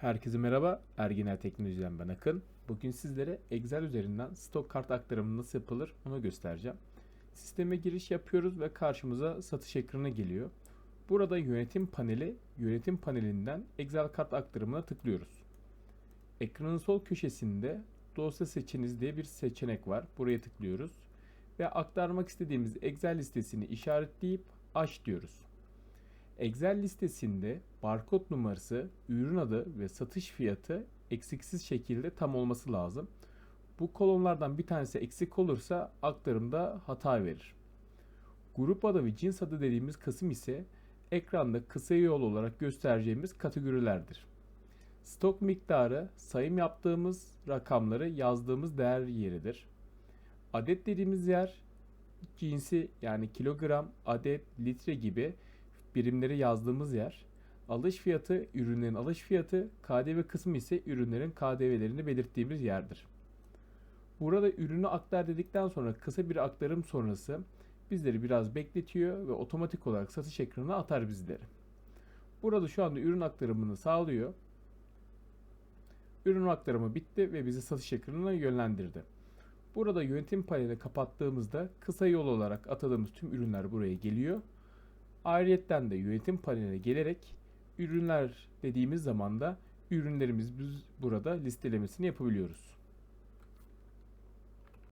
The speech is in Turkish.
Herkese merhaba, Erginel Teknolojiden ben Akın. Bugün sizlere Excel üzerinden stok kart aktarımı nasıl yapılır onu göstereceğim. Sisteme giriş yapıyoruz ve karşımıza satış ekranı geliyor. Burada yönetim paneli, yönetim panelinden Excel kart aktarımına tıklıyoruz. Ekranın sol köşesinde dosya seçiniz diye bir seçenek var. Buraya tıklıyoruz. Ve aktarmak istediğimiz Excel listesini işaretleyip aç diyoruz. Excel listesinde barkod numarası, ürün adı ve satış fiyatı eksiksiz şekilde tam olması lazım. Bu kolonlardan bir tanesi eksik olursa aktarımda hata verir. Grup adı ve cins adı dediğimiz kısım ise ekranda kısa yol olarak göstereceğimiz kategorilerdir. Stok miktarı sayım yaptığımız rakamları yazdığımız değer yeridir. Adet dediğimiz yer cinsi yani kilogram, adet, litre gibi birimleri yazdığımız yer. Alış fiyatı, ürünlerin alış fiyatı, KDV kısmı ise ürünlerin KDV'lerini belirttiğimiz yerdir. Burada ürünü aktar dedikten sonra kısa bir aktarım sonrası bizleri biraz bekletiyor ve otomatik olarak satış ekranına atar bizleri. Burada şu anda ürün aktarımını sağlıyor. Ürün aktarımı bitti ve bizi satış ekranına yönlendirdi. Burada yönetim panelini kapattığımızda kısa yol olarak atadığımız tüm ürünler buraya geliyor. Ayrıyetten de yönetim paneline gelerek ürünler dediğimiz zaman da ürünlerimiz biz burada listelemesini yapabiliyoruz.